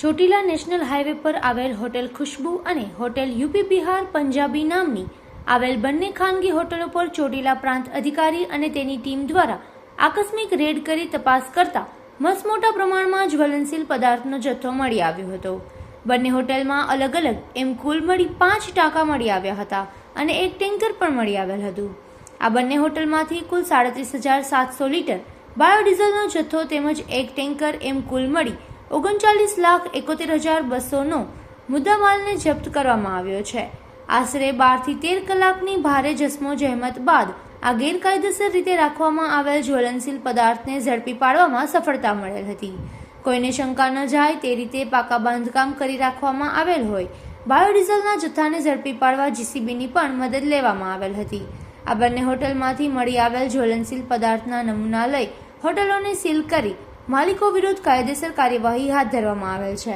Chotila national highway પર આવેલ hotel ખુશ્બુ અને હોટેલ યુપી બિહાર પંજાબી નામની આવેલ બંને ખાનગી હોટલો પર ચોટીલા પ્રાંત અધિકારી અને તેની ટીમ દ્વારા આકસ્મિક રેડ કરી તપાસ કરતા મસમોટા પ્રમાણમાં જ્વલનશીલ પદાર્થનો જથ્થો મળી આવ્યો હતો. બંને હોટેલમાં અલગ અલગ એમ કુલ મળી પાંચ ટાંકા મળી આવ્યા હતા અને એક ટેન્કર પણ મળી આવેલ હતું. આ બંને હોટલમાંથી કુલ સાડત્રીસ હજાર સાતસો લીટર બાયોડીઝલનો જથ્થો તેમજ એક ટેન્કર એમ કુલ મળી ઓગણચાલીસ લાખ એકોતેર હજાર બસોનો મુદ્દામાલને જપ્ત કરવામાં આવ્યો છે. આશરે બારથી તેર કલાકની ભારે જસમો જહેમત બાદ આ ગેરકાયદેસર રીતે રાખવામાં આવેલ જ્વલનશીલ પદાર્થને ઝડપી પાડવામાં સફળતા મળેલ હતી. કોઈને શંકા ન જાય તે રીતે પાકા બાંધકામ કરી રાખવામાં આવેલ હોય. બાયોડીઝલના જથ્થાને ઝડપી પાડવા જીસીબીની પણ મદદ લેવામાં આવેલ હતી. આ બંને હોટલમાંથી મળી આવેલ જ્વલનશીલ પદાર્થના નમૂના લઈ હોટલોને સીલ કરી માલિકો વિરુદ્ધ કાયદેસર કાર્યવાહી હાથ ધરવામાં આવેલ છે.